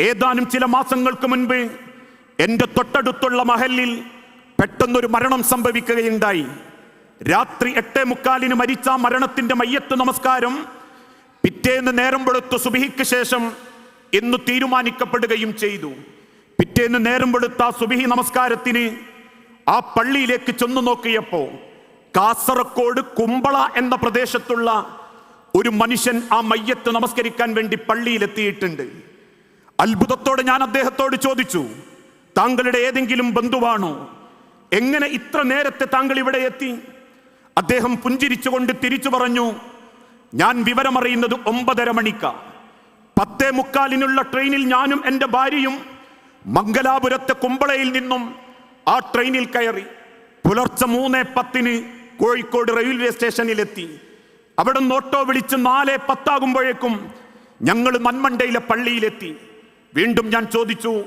ഏതാനും ചില മാസങ്ങൾക്ക് മുൻപ് എന്റെ തൊട്ടടുത്തുള്ള മഹലിൽ പെട്ടെന്നൊരു മരണം സംഭവിക്കുകയുണ്ടായി. രാത്രി എട്ടേ മുക്കാലിന് മരിച്ച മരണത്തിന്റെ മയ്യത്ത് നമസ്കാരം പിറ്റേന്ന് നേരം വെളുത്തു സുബിഹിക്ക് ശേഷം എന്ന് തീരുമാനിക്കപ്പെടുകയും ചെയ്തു. പിറ്റേന്ന് നേരം വെളുത്ത സുബിഹി നമസ്കാരത്തിന് ആ പള്ളിയിലേക്ക് ചെന്നു നോക്കിയപ്പോൾ കാസർഗോഡ് കുമ്പള എന്ന പ്രദേശത്തുള്ള ഒരു മനുഷ്യൻ ആ മയ്യത്ത് നമസ്കരിക്കാൻ വേണ്ടി പള്ളിയിലെത്തിയിട്ടുണ്ട്. അത്ഭുതത്തോടെ ഞാൻ അദ്ദേഹത്തോട് ചോദിച്ചു താങ്കളുടെ ഏതെങ്കിലും ബന്ധുവാണോ? എങ്ങനെ ഇത്ര നേരത്തെ താങ്കൾ ഇവിടെ എത്തി? അദ്ദേഹം പുഞ്ചിരിച്ചുകൊണ്ട് തിരിച്ചു പറഞ്ഞു ഞാൻ വിവരമറിയുന്നത് ഒമ്പതര മണിക്ക. പത്തേ മുക്കാലിനുള്ള ട്രെയിനിൽ ഞാനും എന്റെ ഭാര്യയും മംഗലാപുരത്തെ കുമ്പളയിൽ നിന്നും ആ ട്രെയിനിൽ കയറി പുലർച്ചെ മൂന്ന് പത്തിന് കോഴിക്കോട് റെയിൽവേ സ്റ്റേഷനിലെത്തി അവിടെ നിന്ന് ഓട്ടോ വിളിച്ച് നാല് പത്താകുമ്പോഴേക്കും ഞങ്ങൾ മന്മണ്ടയിലെ പള്ളിയിലെത്തി. വീണ്ടും ഞാൻ ചോദിച്ചു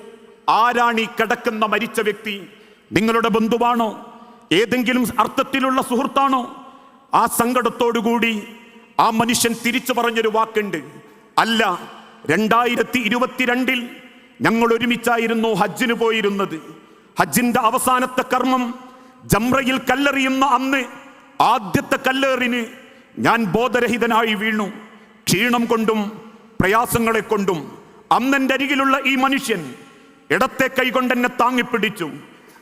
ആരാണ് ഈ കിടക്കുന്ന മരിച്ച വ്യക്തി? നിങ്ങളുടെ ബന്ധുവാണോ? ഏതെങ്കിലും അർത്ഥത്തിലുള്ള സുഹൃത്താണോ? ആ സങ്കടത്തോടുകൂടി ആ മനുഷ്യൻ തിരിച്ചു പറഞ്ഞൊരു വാക്കുണ്ട്. അല്ല രണ്ടായിരത്തി ഇരുപത്തിരണ്ടിൽ ഞങ്ങൾ ഒരുമിച്ചായിരുന്നു ഹജ്ജിന് പോയിരുന്നത്. ഹജ്ജിന്റെ അവസാനത്തെ കർമ്മം ജംറയിൽ കല്ലെറിയുന്ന അന്ന് ആദ്യത്തെ കല്ലേറിന് ഞാൻ ബോധരഹിതനായി വീണു. ക്ഷീണം കൊണ്ടും പ്രയാസങ്ങളെ കൊണ്ടും അന്നെന്റെ അരികിലുള്ള ഈ മനുഷ്യൻ ഇടത്തെ കൈകൊണ്ട് എന്നെ താങ്ങിപ്പിടിച്ചു.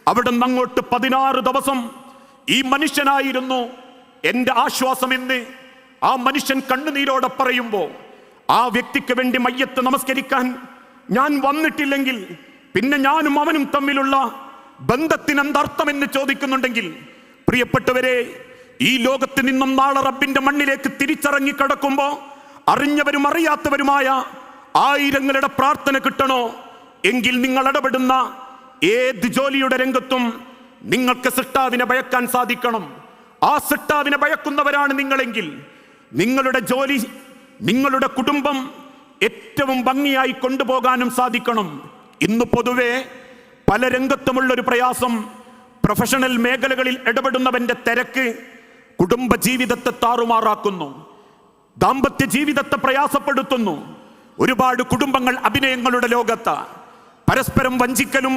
അവിടെ നിന്ന് അങ്ങോട്ട് പതിനാറ് ദിവസം ഈ മനുഷ്യനായിരുന്നു എന്റെ ആശ്വാസമെന്ന് ആ മനുഷ്യൻ കണ്ണുനീരോടെ പറയുമ്പോൾ ആ വ്യക്തിക്ക് വേണ്ടി മയ്യത്ത് നമസ്കരിക്കാൻ ഞാൻ വന്നിട്ടില്ലെങ്കിൽ പിന്നെ ഞാനും അവനും തമ്മിലുള്ള ബന്ധത്തിന് എന്തർത്ഥമെന്ന് ചോദിക്കുന്നുണ്ടെങ്കിൽ പ്രിയപ്പെട്ടവരെ ഈ ലോകത്ത് നിന്നും നാളെ റബ്ബിന്റെ മണ്ണിലേക്ക് തിരിച്ചറങ്ങി കിടക്കുമ്പോൾ അറിഞ്ഞവരും അറിയാത്തവരുമായ ആയിരങ്ങളുടെ പ്രാർത്ഥന കിട്ടണോ? എങ്കിൽ നിങ്ങൾ ഇടപെടുന്ന ഏത് ജോലിയുടെ രംഗത്തും നിങ്ങൾക്ക് സിട്ടാവിനെ ഭയക്കാൻ സാധിക്കണം. ആ സിട്ടാവിനെ ഭയക്കുന്നവരാണ് നിങ്ങളെങ്കിൽ നിങ്ങളുടെ ജോലി നിങ്ങളുടെ കുടുംബം ഏറ്റവും ഭംഗിയായി കൊണ്ടുപോകാനും സാധിക്കണം. ഇന്ന് പൊതുവെ പല രംഗത്തുമുള്ള ഒരു പ്രയാസം പ്രൊഫഷണൽ മേഖലകളിൽ ഇടപെടുന്നവന്റെ തിരക്ക് കുടുംബ ജീവിതത്തെ താറുമാറാക്കുന്നു. ദാമ്പത്യ ജീവിതത്തെ പ്രയാസപ്പെടുത്തുന്നു. ഒരുപാട് കുടുംബങ്ങൾ അഭിനയങ്ങളുടെ ലോകത്ത്. പരസ്പരം വഞ്ചിക്കലും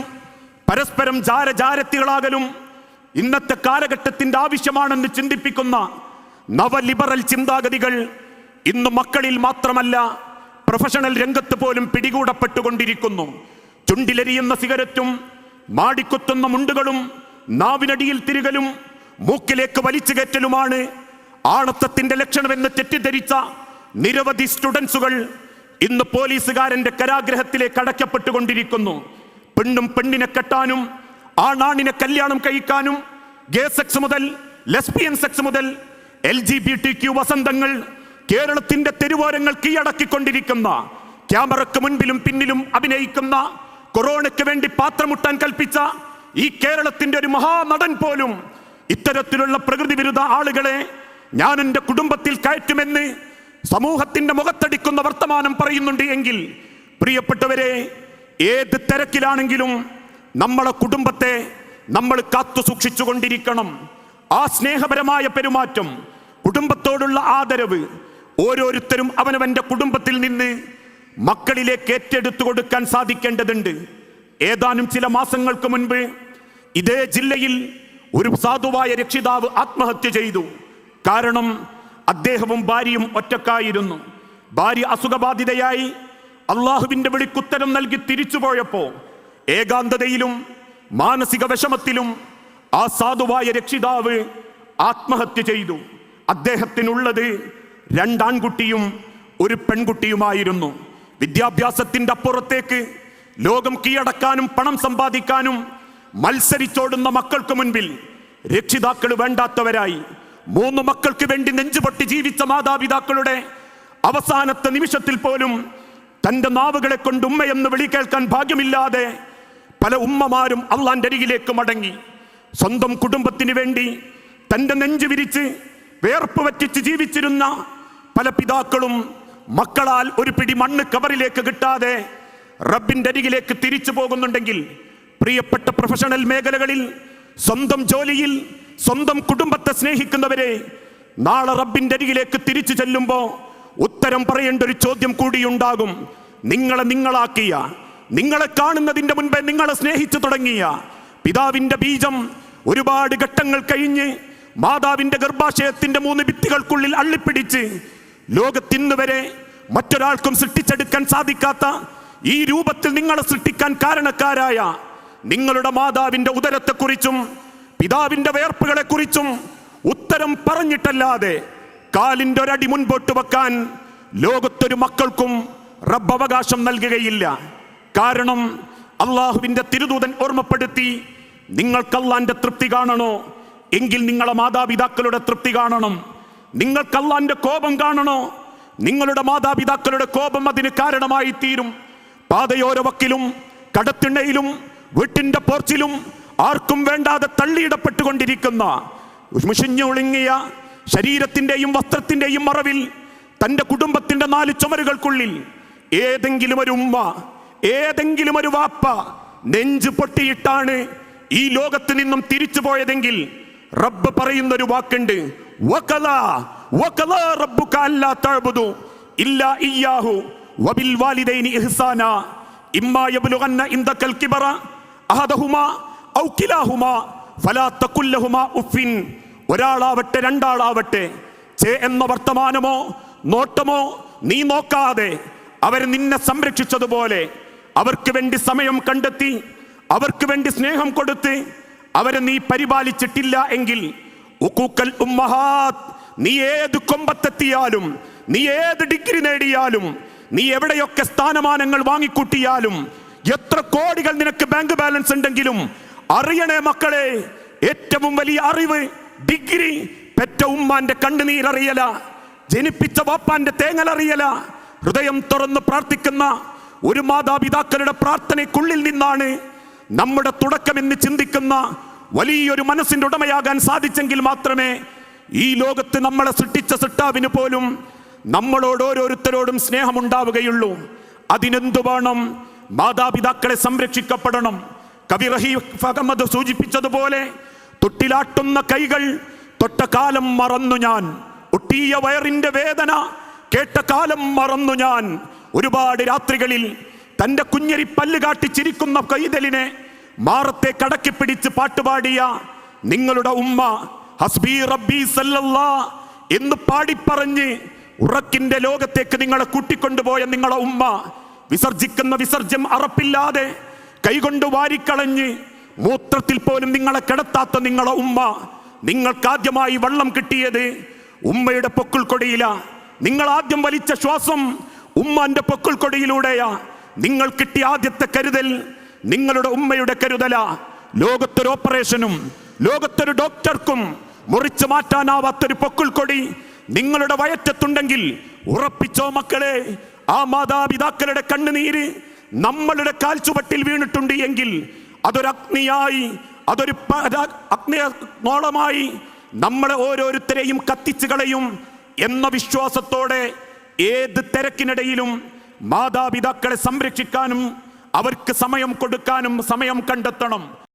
പരസ്പരം ജാരജാരത്തികളാകലും ഇന്നത്തെ കാലഘട്ടത്തിന്റെ ആവശ്യമാണെന്ന് ചിന്തിപ്പിക്കുന്ന നവലിബറൽ ചിന്താഗതികൾ ഇന്ന് മക്കളിൽ മാത്രമല്ല പ്രൊഫഷണൽ രംഗത്ത് പോലും പിടികൂടപ്പെട്ടുകൊണ്ടിരിക്കുന്നു. ചുണ്ടിലെരിയുന്ന സിഗരറ്റും മാടിക്കുത്തുന്ന മുണ്ടുകളും നാവിനടിയിൽ തിരികലും മൂക്കിലേക്ക് വലിച്ചു കയറ്റലുമാണ് ആണത്തത്തിന്റെ ലക്ഷണമെന്ന് തെറ്റിദ്ധരിച്ച നിരവധി സ്റ്റുഡൻസുകൾ ഇന്ന് പോലീസുകാരന്റെ കരാഗ്രഹത്തിലേക്ക് അടയ്ക്കപ്പെട്ടുകൊണ്ടിരിക്കുന്നു. പെണ്ണും പെണ്ണിനെ കെട്ടാനും ആണാണിനെ കല്യാണം കഴിക്കാനും ഗേ സെക്സ് മുതൽ ലെസ്ബിയൻ സെക്സ് മുതൽ L G B T Q വസന്തങ്ങൾ കേരളത്തിന്റെ തെരുവോരങ്ങൾ കീഴടക്കിക്കൊണ്ടിരിക്കുന്ന ക്യാമറയ്ക്ക് മുൻപിലും പിന്നിലും അഭിനയിക്കുന്ന കൊറോണയ്ക്ക് വേണ്ടി പാത്രമുട്ടാൻ കൽപ്പിച്ച ഈ കേരളത്തിന്റെ ഒരു മഹാനടൻ പോലും ഇത്തരത്തിലുള്ള പ്രകൃതി വിരുദ്ധ ആളുകളെ ഞാൻ എന്റെ കുടുംബത്തിൽ കയറ്റുമെന്ന് സമൂഹത്തിന്റെ മുഖത്തടിക്കുന്ന വർത്തമാനം പറയുന്നുണ്ട് എങ്കിൽ പ്രിയപ്പെട്ടവരെ ഏത് തിരക്കിലാണെങ്കിലും നമ്മളെ കുടുംബത്തെ നമ്മൾ കാത്തു സൂക്ഷിച്ചു കൊണ്ടിരിക്കണം ആ സ്നേഹപരമായ പെരുമാറ്റം കുടുംബത്തോടുള്ള ആദരവ് ഓരോരുത്തരും അവനവന്റെ കുടുംബത്തിൽ നിന്ന് മക്കളിലേക്ക് ഏറ്റെടുത്തു കൊടുക്കാൻ സാധിക്കേണ്ടതുണ്ട്. ഏതാനും ചില മാസങ്ങൾക്ക് മുൻപ് ഇതേ ജില്ലയിൽ ഒരു സാധുവായ രക്ഷിതാവ് ആത്മഹത്യ ചെയ്തു. കാരണം അദ്ദേഹവും ഭാര്യയും ഒറ്റക്കായിരുന്നു. ഭാര്യ അസുഖബാധിതയായി. അള്ളാഹുവിന്റെ വിളിക്കുത്തരം നൽകി തിരിച്ചുപോയപ്പോൾ ഏകാന്തതയിലും മാനസിക വിഷമത്തിലും ആ സാധുവായ രക്ഷിതാവ് ആത്മഹത്യ ചെയ്തു. അദ്ദേഹത്തിനുള്ളത് രണ്ടാൺകുട്ടിയും ഒരു പെൺകുട്ടിയുമായിരുന്നു. വിദ്യാഭ്യാസത്തിന്റെ അപ്പുറത്തേക്ക് ലോകം കീഴടക്കാനും പണം സമ്പാദിക്കാനും മത്സരിച്ചോടുന്ന മക്കൾക്ക് മുൻപിൽ രക്ഷിതാക്കൾ വേണ്ടാത്തവരായി. മൂന്ന് മക്കൾക്ക് വേണ്ടി നെഞ്ചുപൊട്ടി ജീവിച്ച മാതാപിതാക്കളുടെ അവസാനത്തെ നിമിഷത്തിൽ പോലും തന്റെ നാവുകളെ കൊണ്ട് ഉമ്മയെന്ന് വിളി കേൾക്കാൻ ഭാഗ്യമില്ലാതെ പല ഉമ്മമാരും അള്ളാന്റെ അരികിലേക്ക് മടങ്ങി. സ്വന്തം കുടുംബത്തിന് വേണ്ടി തന്റെ നെഞ്ചു വിരിച്ച് വേർപ്പ് വറ്റിച്ച് ജീവിച്ചിരുന്ന പല പിതാക്കളും മക്കളാൽ ഒരു പിടി മണ്ണ് കവറിലേക്ക് കിട്ടാതെ റബ്ബിന്റെ അരികിലേക്ക് തിരിച്ചു പോകുന്നുണ്ടെങ്കിൽ പ്രിയപ്പെട്ട പ്രൊഫഷണൽ മേഖലകളിൽ സ്വന്തം ജോലിയിൽ സ്വന്തം കുടുംബത്തെ സ്നേഹിക്കുന്നവരെ നാളെ റബ്ബിന്റെ അരികിലേക്ക് തിരിച്ചു ചെല്ലുമ്പോ ഉത്തരം പറയേണ്ട ഒരു ചോദ്യം കൂടിയുണ്ടാകും നിങ്ങളെ നിങ്ങളാക്കിയ നിങ്ങളെ കാണുന്നതിന്റെ മുൻപേ നിങ്ങളെ സ്നേഹിച്ചു തുടങ്ങിയ പിതാവിന്റെ ബീജം ഒരുപാട് ഘട്ടങ്ങൾ കഴിഞ്ഞ് മാതാവിന്റെ ഗർഭാശയത്തിന്റെ മൂന്ന് ഭിത്തികൾക്കുള്ളിൽ അള്ളിപ്പിടിച്ച് ലോകത്തിന്ന് വരെ മറ്റൊരാൾക്കും സൃഷ്ടിച്ചെടുക്കാൻ സാധിക്കാത്ത ഈ രൂപത്തിൽ നിങ്ങളെ സൃഷ്ടിക്കാൻ കാരണക്കാരായ നിങ്ങളുടെ മാതാവിന്റെ ഉദരത്തെക്കുറിച്ചും പിതാവിന്റെ വേർപ്പുകളെ കുറിച്ചും ഉത്തരം പറഞ്ഞിട്ടല്ലാതെ കാലിന്റെ ഒരടി മുൻപോട്ട് വെക്കാൻ ലോകത്തൊരു മക്കൾക്കും റബ്ബ് അവകാശം നൽകുകയില്ല. കാരണം അള്ളാഹുവിന്റെ തിരുദൂതൻ ഓർമ്മപ്പെടുത്തി നിങ്ങൾക്ക് അള്ളാന്റെ തൃപ്തി കാണണോ? എങ്കിൽ നിങ്ങളെ മാതാപിതാക്കളുടെ തൃപ്തി കാണണം. നിങ്ങൾക്ക് അള്ളാന്റെ കോപം കാണണോ? നിങ്ങളുടെ മാതാപിതാക്കളുടെ കോപം അതിന് കാരണമായി തീരും പാതയോരവക്കിലും കടത്തിണ്ണയിലും വീട്ടിന്റെ പോർച്ചിലും ആർക്കും വേണ്ടാതെ തള്ളിയിടപ്പെട്ടുകൊണ്ടിരിക്കുന്ന മുഷിഞ്ഞൊളുങ്ങിയ ശരീരത്തിന്റെയും വസ്ത്രത്തിന്റെയും മറവിൽ തന്റെ കുടുംബത്തിന്റെ നാല് ചുമരുകൾക്കുള്ളിൽ ഏതെങ്കിലും ഒരു ഉമ്മ ഏതെങ്കിലും ഒരു വാപ്പ നെഞ്ച് പൊട്ടിയിട്ടാണ് ഈ ലോകത്ത് നിന്നും തിരിച്ചു പോയതെങ്കിൽ റബ്ബ് പറയുന്ന ഒരു വാക്കുണ്ട് ഇമ്മാ കിബറ ഉഫിൻ ഒരാളാവട്ടെ രണ്ടാളാവട്ടെ. ചേ എന്ന വർത്തമാനമോ നോട്ടമോ നീ നോക്കാതെ അവർ നിന്നെ സംരക്ഷിച്ചതുപോലെ അവർക്ക് വേണ്ടി സമയം കണ്ടെത്തി അവർക്ക് വേണ്ടി സ്നേഹം കൊടുത്ത് അവരെ നീ പരിപാലിച്ചിട്ടില്ല എങ്കിൽ ഉക്കൂക്കൽ നീ ഏത് കൊമ്പത്തെത്തിയാലും നീ ഏത് ഡിഗ്രി നേടിയാലും നീ എവിടെയൊക്കെ സ്ഥാനമാനങ്ങൾ വാങ്ങിക്കൂട്ടിയാലും എത്ര കോടികൾ നിനക്ക് ബാങ്ക് ബാലൻസ് ഉണ്ടെങ്കിലും അറിയണേ മക്കളെ ഏറ്റവും വലിയ അറിവ് ഡിഗ്രി പെറ്റ ഉമ്മാന്റെ കണ്ണുനീരറിയല ജനിപ്പിച്ച വാപ്പാന്റെ തേങ്ങലറിയല ഹൃദയം തുറന്ന് പ്രാർത്ഥിക്കുന്ന ഒരു മാതാപിതാക്കളുടെ പ്രാർത്ഥനയ്ക്കുള്ളിൽ നിന്നാണ് നമ്മുടെ തുടക്കമെന്ന് ചിന്തിക്കുന്ന വലിയൊരു മനസ്സിന്റെ ഉടമയാകാൻ സാധിച്ചെങ്കിൽ മാത്രമേ ഈ ലോകത്ത് നമ്മളെ സൃഷ്ടിച്ച സൃഷ്ടാവിന് പോലും നമ്മളോട് ഓരോരുത്തരോടും സ്നേഹമുണ്ടാവുകയുള്ളൂ. അതിനെന്തു വേണം? മാതാപിതാക്കളെ സംരക്ഷിക്കപ്പെടണം. കവി റഹീഫ് അഹമ്മദ് സൂചിപ്പിച്ചതുപോലെ തൊട്ടിലാട്ടുന്ന കൈകൾ തൊട്ട കാലം മറന്നു ഞാൻ. ഒട്ടിയ വയറിന്റെ വേദന കേട്ട കാലം മറന്നു ഞാൻ. ഒരുപാട് രാത്രികളിൽ തന്റെ കുഞ്ഞരി പല്ല് കാട്ടിച്ചിരിക്കുന്ന കൈതലിനെ മാറത്തെ കടക്കി പിടിച്ച് പാട്ടുപാടിയ നിങ്ങളുടെ ഉമ്മ ഹസ്ബി റബ്ബി സല്ലല്ലാ എന്ന് പാടിപ്പറഞ്ഞ് ഉറക്കിന്റെ ലോകത്തേക്ക് നിങ്ങളെ കൂട്ടിക്കൊണ്ടുപോയ നിങ്ങളുടെ ഉമ്മ. വിസർജിക്കുന്ന വിസർജ്യം അറപ്പില്ലാതെ കൈകൊണ്ട് വാരിക്കളഞ്ഞ് മൂത്രത്തിൽ പോലും നിങ്ങളെ കിടത്താത്ത നിങ്ങളെ ഉമ്മ നിങ്ങൾക്കാദ്യമായി വെള്ളം കിട്ടിയത് ഉമ്മയുടെ പൊക്കിൾ കൊടിയില നിങ്ങൾ ആദ്യം വലിച്ച ശ്വാസം ഉമ്മാന്റെ പൊക്കിൾ കൊടിയിലൂടെയാ നിങ്ങൾ കിട്ടിയ ആദ്യത്തെ കരുതൽ നിങ്ങളുടെ ഉമ്മയുടെ കരുതല. ലോകത്തൊരു ഓപ്പറേഷനും ലോകത്തൊരു ഡോക്ടർക്കും മുറിച്ചു മാറ്റാനാവാത്തൊരു പൊക്കിൾ കൊടി നിങ്ങളുടെ വയറ്റത്തുണ്ടെങ്കിൽ ഉറപ്പിച്ചോ മക്കളെ. ആ മാതാപിതാക്കളുടെ കണ്ണുനീര് നമ്മളുടെ കാൽച്ചുവട്ടിൽ വീണിട്ടുണ്ട് എങ്കിൽ അതൊരു അഗ്നിയായി അതൊരു അഗ്നിയോളമായി നമ്മളെ ഓരോരുത്തരെയും കത്തിച്ചു കളയും എന്ന വിശ്വാസത്തോടെ ഏത് തിരക്കിനിടയിലും മാതാപിതാക്കളെ സംരക്ഷിക്കാനും അവർക്ക് സമയം കൊടുക്കാനും സമയം കണ്ടെത്തണം.